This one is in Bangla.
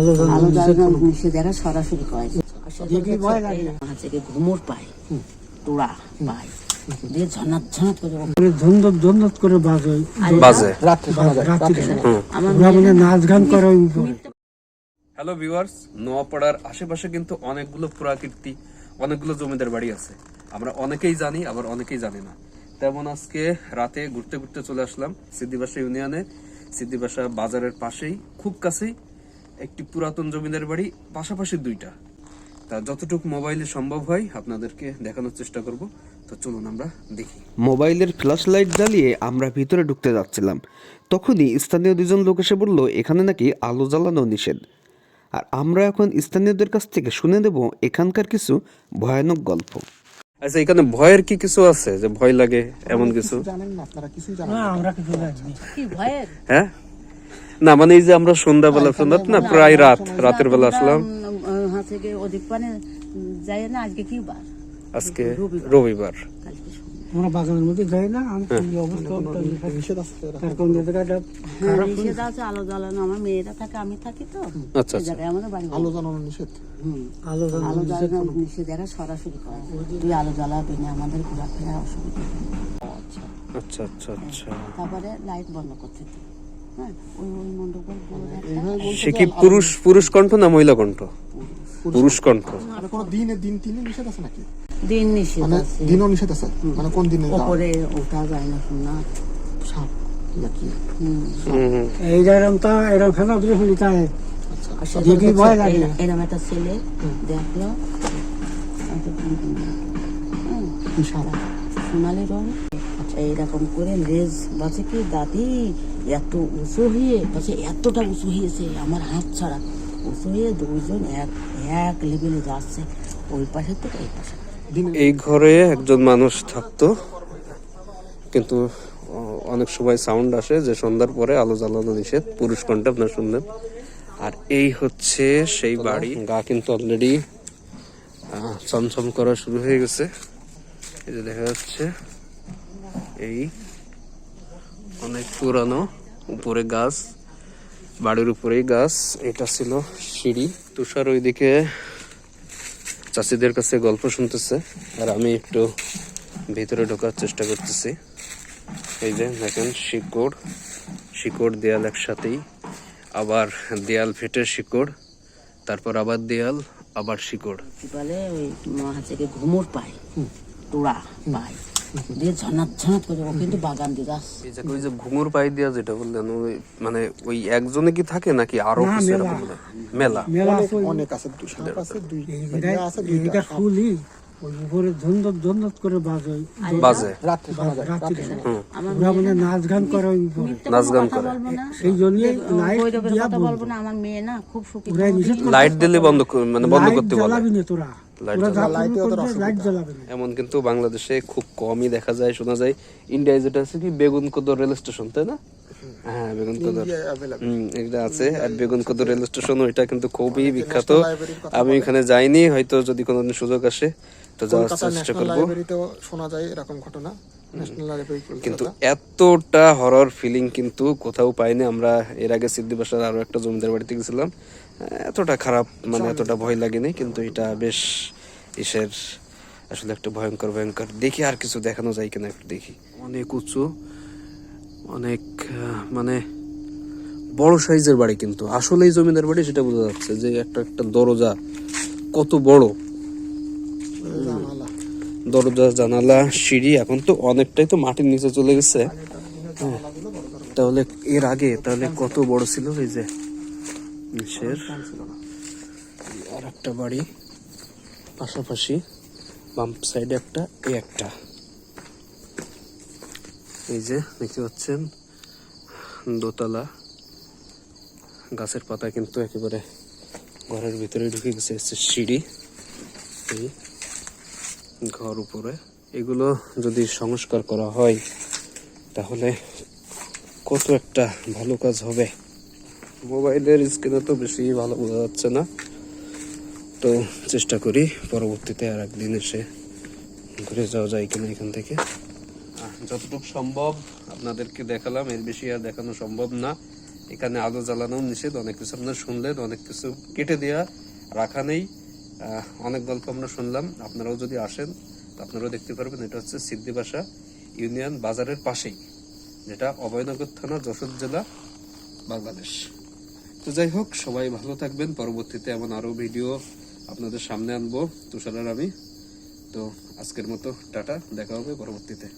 আলো সরাসরি ঘুমোর পায় তোড়া পায়। দিয়ে ঝনাত ঝনাত করে করে বাজে। বাজে। রাত্রে রাত্রি আমার মানে নাচ গান করে হ্যালো ভিউয়ার্স নোয়াপাড়ার আশেপাশে কিন্তু অনেকগুলো প্রাকৃতি অনেকগুলো জমিদার বাড়ি আছে। আমরা অনেকেই জানি আবার অনেকেই জানি না। তেমন আজকে রাতে ঘুরতে ঘুরতে চলে আসলাম সিদ্দিবাসা ইউনিয়নে। সিদ্দিবাসা বাজারের পাশেই খুব কাছেই একটি পুরাতন জমিদার বাড়ি পাশাপাশি দুইটা। তা যতটুকু মোবাইলে সম্ভব হয় আপনাদেরকে দেখানোর চেষ্টা করব। তো চলুন আমরা দেখি। মোবাইলের ফ্ল্যাশ লাইট জ্বালিয়ে আমরা ভিতরে ঢুকতে যাচ্ছিলাম। তখনই স্থানীয় দুজন লোক এসে বলল এখানে নাকি আলো জ্বালানো নিষেধ। আর আমরা এখন স্থানীয়দের কাছ থেকে শুনে দেব এখানকার কিছু ভয়ানক গল্প। আচ্ছা এখানে ভয়ের কি কিছু আছে? যে ভয় লাগে এমন কিছু? জানেন না আপনারা কিছুই জানেন না। না আমরা কিছু জানি কি ভয়ের হ্যাঁ? না মানে এই যে আমরা সন্ধ্যাবেলা সন্ধ্যা না প্রায় রাত রাতের বেলা আসলাম। অধিক পানে যাই না আজকে কি বার? আজকে রবিবার। আমরা বাগানের মধ্যে যাই না নিষেধ আছে হ্যাঁ, নিষেধ আছে আলো জ্বালানো আমার মেয়েরা থাকে আমি থাকি তো। আচ্ছা আচ্ছা। আমাদের বাড়ি আলো নিষেধ। আলো জ্বালানো আলো জ্বালানো সরাসরি করা। তুই আলো জ্বালাবি না আমাদের ঘোরাফেরা অসুবিধা। আচ্ছা আচ্ছা আচ্ছা। আচ্ছা তারপরে লাইট বন্ধ করতে দিই সে কি পুরুষ পুরুষ কণ্ঠ না মহিলা কণ্ঠ? পুরুষ কণ্ঠ। মানে কোনো দিনে দিন তিনে নিষেধ আছে নাকি? দিন নিষেধ মানে আছে। দিনও নিষেধ আছে? মানে কোন দিনে? ওপরে ওঠা যায় না শোনা। সাপ নাকি হুম। এই এরকম তা এরকম খেলা দিয়ে ফেলি তাই আচ্ছা। দেখি ভয় লাগে। এরা- এরম একটা ছেলে দেখল। সোনালি রং। এইরকম করে লেজ বাছে কি? দাদি এত উঁচু হয়ে বলছে এতটা উঁচু হয়েছে আমার হাত ছাড়া। উঁচু হয়ে দুইজন এক এক লেভেলে যাচ্ছে, ওই পাশে থেকে এই পাশে। এই ঘরে একজন মানুষ থাকতো, কিন্তু অনেক সময় সাউন্ড আসে যে সন্ধ্যার পরে আলো জ্বালানো নিষেধ, পুরুষ কণ্ঠে আপনার শুনলেন। আর এই হচ্ছে সেই বাড়ি। গা কিন্তু অলরেডি চমচম করা শুরু হয়ে গেছে। এই যে দেখা যাচ্ছে। এই অনেক পুরানো উপরে গাছ বাড়ির উপরেই গাছ। এটা ছিল সিঁড়ি। তুষার ওইদিকে চাষিদের কাছে গল্প শুনতেছে আর আমি একটু ভিতরে ঢোকার চেষ্টা করতেছি। এই যে দেখেন শিকড় শিকড় দেয়াল একসাথেই। আবার দেয়াল ফেটে শিকড় তারপর আবার দেয়াল আবার শিকড়। বলে ওই ঘুমোর পায় তোড়া পায়। দিয়ে ঝনাত ঝনাত করে ও কিন্তু বাগান দিয়ে যাচ্ছে এই যে ওই যে ঘুঙুর পাই দিয়া যেটা বললেন ওই মানে ওই একজনে কি থাকে নাকি আরও কিছু এরকম মেলা। মেলা অনেক আছে দুই সাপ আছে দুই আছে দুইটা ফুলই। উপরে ধন্দত ধন্দত করে বাজে বাজে। রাত্রে রাত্রি ওরা মানে নাচ গান করে ওই উপরে। মিথ্যে নাচ গান করে। সেই জন্য লাইট দিয়া বলব। বলব না আমার মেয়ে না খুব সুখী। ওরাই নিষেধ করে লাইট দিলে বন্ধ কর- মানে বন্ধ করতে বলে। জ্বালাবি না তোরা। এমন কিন্তু বাংলাদেশে খুব কমই দেখা যায় শোনা যায়। ইন্ডিয়ায় যেটা আছে কি বেগুন কদর রেল স্টেশন তাই না? হ্যাঁ বেগুন কদর এটা আছে। আর বেগুন কদর রেল স্টেশন ওইটা কিন্তু খুবই বিখ্যাত। আমি এখানে যাইনি হয়তো যদি কোনোদিন সুযোগ আসে। তো যাওয়ার চেষ্টা করব। শোনা যায় এরকম ঘটনা। কিন্তু এতটা হরর ফিলিং কিন্তু কোথাও পাইনি। আমরা এর আগে সিদ্দিবাসার আরও একটা জমিদার বাড়িতে গেছিলাম। এতটা খারাপ মানে এতটা ভয় লাগেনি কিন্তু এটা বেশ ইসের আসলে একটা ভয়ঙ্কর ভয়ঙ্কর। দেখি আর কিছু দেখানো যায় কিনা একটু দেখি। অনেক উঁচু অনেক মানে বড় সাইজের বাড়ি কিন্তু। আসলেই জমিদার বাড়ি সেটা বোঝা যাচ্ছে যে একটা একটা দরজা কত বড়। দরজা, জানালা, সিঁড়ি, এখন তো অনেকটাই তো মাটির নিচে চলে গেছে। হ্যাঁ। তাহলে এর আগে তাহলে কত বড় ছিল এই যে আর একটা বাড়ি, পাশাপাশি বাম সাইডে একটা, এই একটা। এই যে দেখতে পাচ্ছেন, দোতলা। গাছের পাতা কিন্তু একেবারে ঘরের ভিতরে ঢুকে গেছে সিঁড়ি। এই ঘর উপরে। এগুলো যদি সংস্কার করা হয়, তাহলে কত একটা ভালো কাজ হবে। মোবাইলের স্ক্রিনে তো বেশি ভালো বোঝা যাচ্ছে না। তো চেষ্টা করি পরবর্তীতে আর একদিন এসে ঘুরে যাওয়া যায় কিনা এখান থেকে। যতটুকু সম্ভব আপনাদেরকে দেখালাম, এর বেশি আর দেখানো সম্ভব না। এখানে আলো জ্বালানো নিষেধ, অনেক কিছু আপনারা শুনলেন, অনেক কিছু কেটে দেওয়া রাখা নেই। অনেক গল্প আমরা শুনলাম। আপনারাও যদি আসেন আপনারাও দেখতে পারবেন, এটা হচ্ছে সিদ্ধিবাসা ইউনিয়ন বাজারের পাশেই, যেটা অভয়নগর থানা, যশোর জেলা, বাংলাদেশ। তো যাই হোক, সবাই ভালো থাকবেন। পরবর্তীতে এমন আরও ভিডিও আপনাদের সামনে আনব, তুষার আর আমি। তো আজকের মতো, টাটা, দেখা হবে পরবর্তীতে।